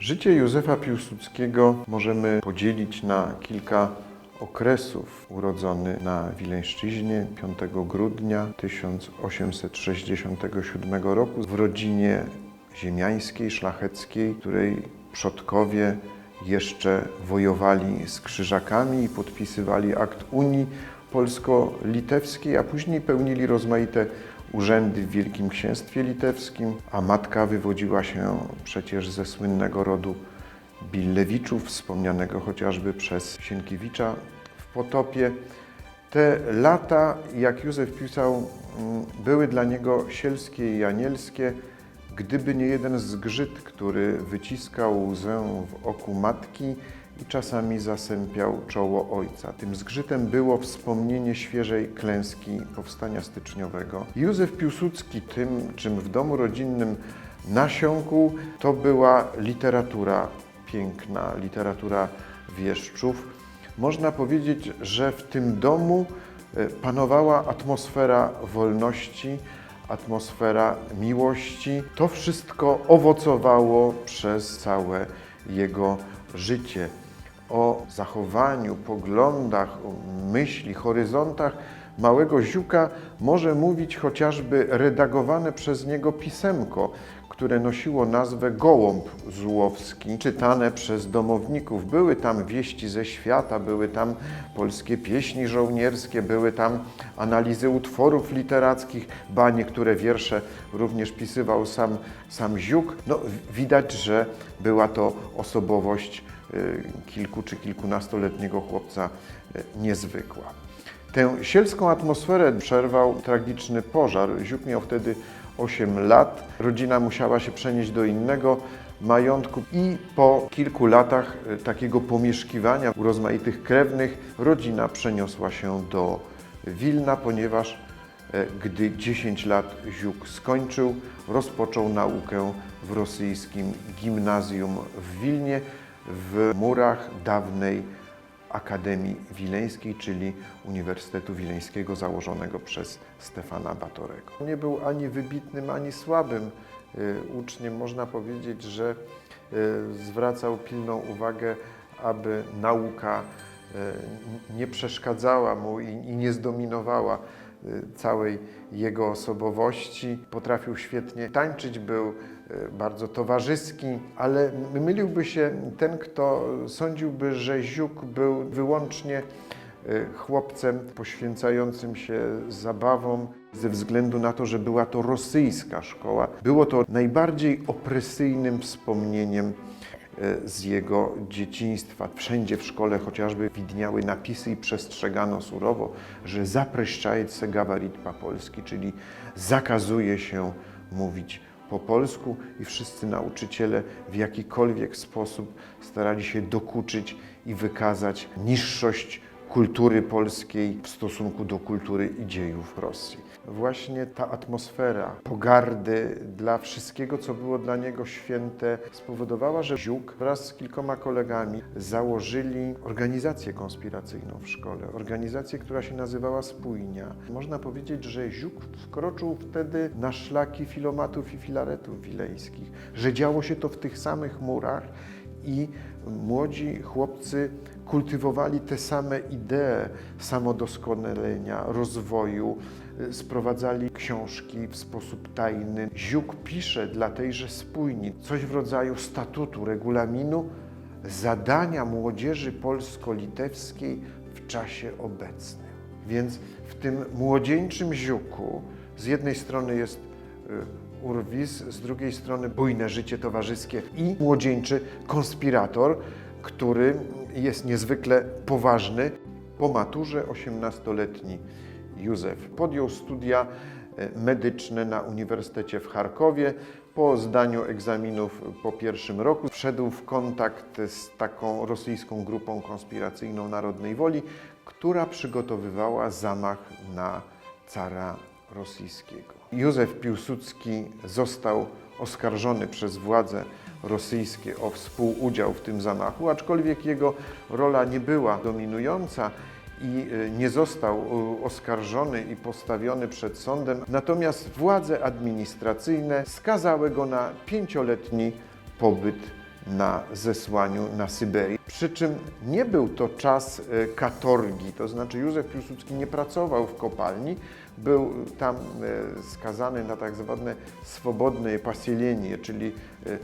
Życie Józefa Piłsudskiego możemy podzielić na kilka okresów. Urodzony na Wileńszczyźnie 5 grudnia 1867 roku w rodzinie ziemiańskiej, szlacheckiej, której przodkowie jeszcze wojowali z krzyżakami i podpisywali akt Unii Polsko-Litewskiej, a później pełnili rozmaite urzędy w Wielkim Księstwie Litewskim, a matka wywodziła się przecież ze słynnego rodu Billewiczów, wspomnianego chociażby przez Sienkiewicza w Potopie. Te lata, jak Józef pisał, mm, były dla niego sielskie i anielskie, gdyby nie jeden zgrzyt, który wyciskał łzę w oku matki i czasami zasępiał czoło ojca. Tym zgrzytem było wspomnienie świeżej klęski powstania styczniowego. Józef Piłsudski tym, czym w domu rodzinnym nasiąkł, to była literatura piękna, literatura wieszczów. Można powiedzieć, że w tym domu e, panowała atmosfera wolności, atmosfera miłości. To wszystko owocowało przez całe jego życie. O zachowaniu, poglądach, myśli, horyzontach małego ziuka może mówić chociażby redagowane przez niego pisemko, które nosiło nazwę Gołąb Złowski, czytane przez domowników. Były tam wieści ze świata, były tam polskie pieśni żołnierskie, były tam analizy utworów literackich, ba niektóre wiersze również pisywał sam, sam Ziuk. No, widać, że była to osobowość kilku czy kilkunastoletniego chłopca y, niezwykła. Tę sielską atmosferę przerwał tragiczny pożar. Ziuk miał wtedy 8 lat. Rodzina musiała się przenieść do innego majątku i po kilku latach e, takiego pomieszkiwania u rozmaitych krewnych rodzina przeniosła się do Wilna, ponieważ e, gdy 10 lat Ziuk skończył, rozpoczął naukę w rosyjskim gimnazjum w Wilnie w murach dawnej Akademii Wileńskiej, czyli Uniwersytetu Wileńskiego założonego przez Stefana Batorego. Nie był ani wybitnym, ani słabym y, uczniem. Można powiedzieć, że y, zwracał pilną uwagę, aby nauka y, nie przeszkadzała mu i nie zdominowała całej jego osobowości. Potrafił świetnie tańczyć, był y, bardzo towarzyski, ale myliłby się ten, kto sądziłby, że Ziuk był wyłącznie y, chłopcem poświęcającym się zabawom ze względu na to, że była to rosyjska szkoła. Było to najbardziej opresyjnym wspomnieniem z jego dzieciństwa. Wszędzie w szkole chociażby widniały napisy i przestrzegano surowo, że zapreszczajce gawarit po-polski, czyli zakazuje się mówić po polsku i wszyscy nauczyciele w jakikolwiek sposób starali się dokuczyć i wykazać niższość kultury polskiej w stosunku do kultury i dziejów Rosji. Właśnie ta atmosfera pogardy dla wszystkiego, co było dla niego święte, spowodowała, że Ziuk wraz z kilkoma kolegami założyli organizację konspiracyjną w szkole. Organizację, która się nazywała Spójnia. Można powiedzieć, że Ziuk wkroczył wtedy na szlaki filomatów i filaretów wileńskich, że działo się to w tych samych murach i młodzi chłopcy kultywowali te same idee samodoskonalenia, rozwoju, y, sprowadzali książki w sposób tajny. Ziuk pisze dla tejże spójni coś w rodzaju statutu, regulaminu zadania młodzieży polsko-litewskiej w czasie obecnym. Więc w tym młodzieńczym Ziuku z jednej strony jest y, urwis, z drugiej strony bujne życie towarzyskie i młodzieńczy konspirator, który jest niezwykle poważny. Po maturze 18-letni Józef podjął studia e, medyczne na Uniwersytecie w Charkowie. Po zdaniu egzaminów po pierwszym roku wszedł w kontakt z taką rosyjską grupą konspiracyjną Narodnej Woli, która przygotowywała zamach na cara rosyjskiego. Józef Piłsudski został oskarżony przez władze rosyjskie o współudział w tym zamachu, aczkolwiek jego rola nie była dominująca i e, nie został e, oskarżony i postawiony przed sądem. Natomiast władze administracyjne skazały go na pięcioletni pobyt na zesłaniu na Syberii. Przy czym nie był to czas e, katorgi, to znaczy Józef Piłsudski nie pracował w kopalni, był tam e, skazany na tak zwane swobodne pasielenie, czyli e,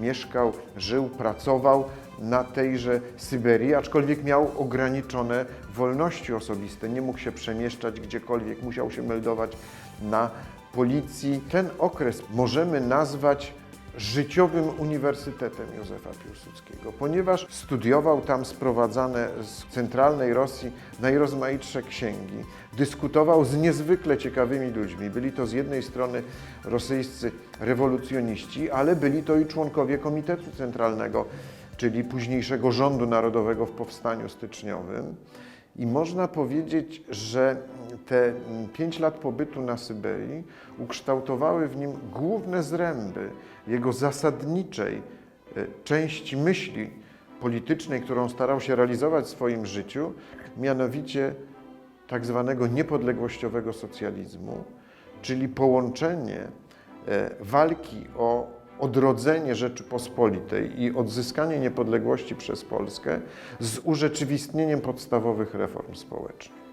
mieszkał, żył, pracował na tejże Syberii, aczkolwiek miał ograniczone wolności osobiste, nie mógł się przemieszczać gdziekolwiek, musiał się meldować na policji. Ten okres możemy nazwać życiowym uniwersytetem Józefa Piłsudskiego, ponieważ studiował tam sprowadzane z centralnej Rosji najrozmaitsze księgi, dyskutował z niezwykle ciekawymi ludźmi. Byli to z jednej strony rosyjscy rewolucjoniści, ale byli to i członkowie Komitetu Centralnego, czyli późniejszego rządu narodowego w powstaniu styczniowym. I można powiedzieć, że te pięć lat pobytu na Syberii ukształtowały w nim główne zręby jego zasadniczej e, części myśli politycznej, którą starał się realizować w swoim życiu, mianowicie tak zwanego niepodległościowego socjalizmu, czyli połączenie e, walki o odrodzenie Rzeczypospolitej i odzyskanie niepodległości przez Polskę z urzeczywistnieniem podstawowych reform społecznych.